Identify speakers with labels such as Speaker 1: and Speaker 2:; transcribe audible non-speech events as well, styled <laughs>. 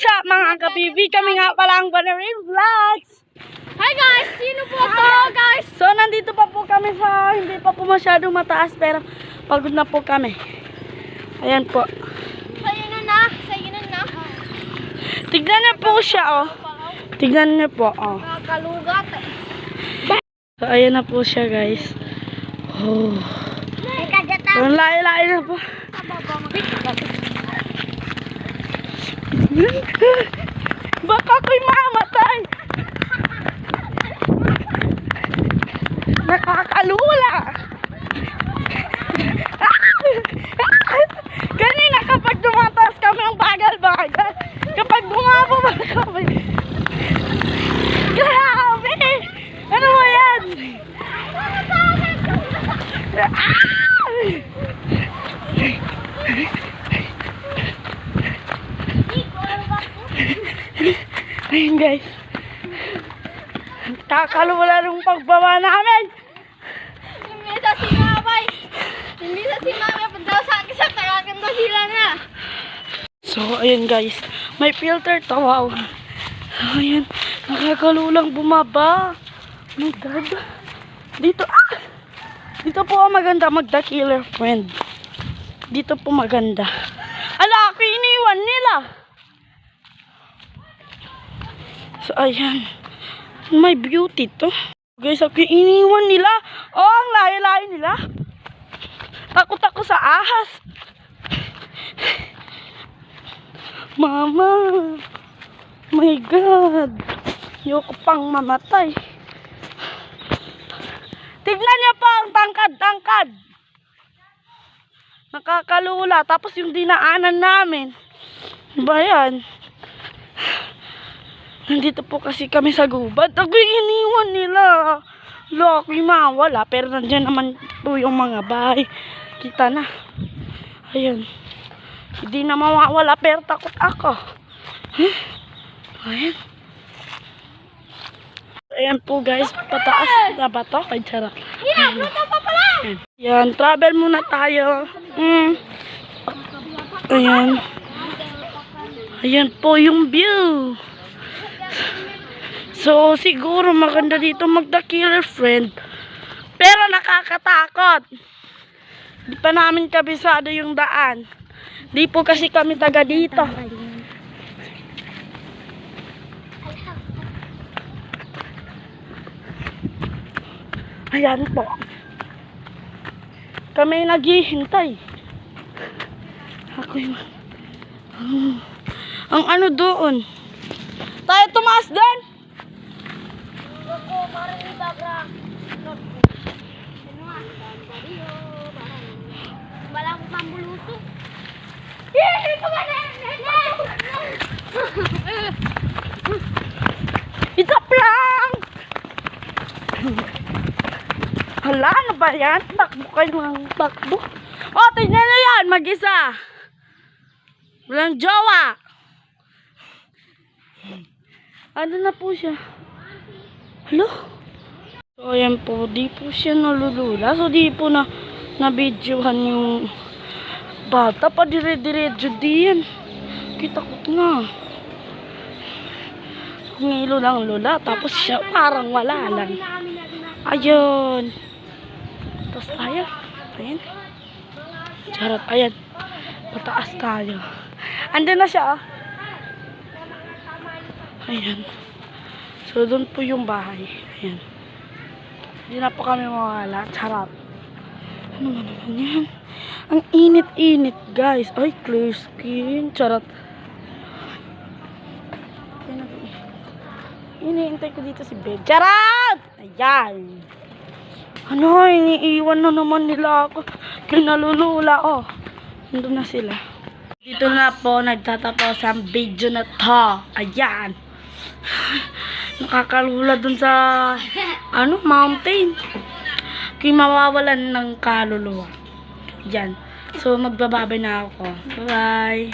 Speaker 1: Sa mga kabibi, kami nga pala ang Banarin Vlogs.
Speaker 2: Hi guys! Sino po to guys?
Speaker 1: So, nandito pa po kami sa, hindi pa po masyadong mataas, pero pagod na po kami. Ayan po.
Speaker 2: Sa'yo na na. Sa'yo na na.
Speaker 1: Tignan niyo po siya, oh. Tignan niyo po, oh.
Speaker 2: Nakakalugat.
Speaker 1: So, ayan na po siya, guys. Oh. Ang layo-layo na po. <laughs> Baka ako'y mamatay. Nakakalula. <laughs> Kanina kapag tumataas kami ng bagal-bagal, kapag bumababa kami, grabe! Ano ba yan? Ayun guys. Kakalula ng pagbaba namin.
Speaker 2: Hindi sa sinabay. Hindi sa sinabay. Punta sa akin sa tagaganda sila na.
Speaker 1: So, ayun guys. May filter to. Wow. Ayun. Nakakalulang bumaba. My God. Dito. Ah! Dito po ang maganda mag The Killer Friend. Dito po maganda. Ala, ako iniwan nila. So, ayan. May beauty to. Guys, ako iniwan nila. Oh, ang layo-layo nila. Takot ako sa ahas. Mama. My God. Yoko pang mamatay. Tignan niyo po ang tangkad-tangkad. Nakakalula. Tapos yung dinaanan namin. Ba yan? Nandito po kasi kami sa gubat. Ako iniwan nila. Lucky mawala. Pero nandiyan naman po yung mga bahay. Kita na. Ayun. Hindi na mawawala pero takot ako. Huh? Ayan. Ayan po guys, pataas na ba to? Ay,
Speaker 2: pala.
Speaker 1: Ayan. Ayan, travel muna tayo. Mm. Ayan. Ayan po yung view. So, siguro maganda dito mag The Killer Friend. Pero nakakatakot. Di pa namin kabisado yung daan. Di po kasi kami taga dito. Ayan po. Kami naghihintay. Ako yung... Hmm. Ang ano doon? Tayo tumaas doon?
Speaker 2: Ako, parang ni Babra. Walang pambuluso. Yay! Kumanan!
Speaker 1: It's a prank! Hala, ano ba yan? Takbo kayo ng takbo. O, tignan nyo yan, mag-isa. Walang jowa. Ano na po siya? Hello? So, ayan po, di po siya nalulula. So, di po na na-videohan yung bata pa dire-diretso din. Kita ko na. Ngilo lang lula, tapos siya parang wala lang. Ayun. Tapos tayo. Ayan. Charot, ayan. Pataas tayo. Andun na siya, ah. Ayan. So, doon po yung bahay. Ayan. Hindi na po kami mawala. Charot. Ano ba naman yan? Ang init-init, guys. Ay, clear skin. Charot. Iniintay ko dito si Bed. Charot! Ayan. Ano, iniiwan na naman nila ako. Kinalulula, oh. Nandun na sila. Dito na po nagtatapos ang video na to. Ayan. Nakakalula dun sa, ano, mountain. Kaya mawawalan ng kaluluwa. Yan. So, magbababay na ako. Bye-bye.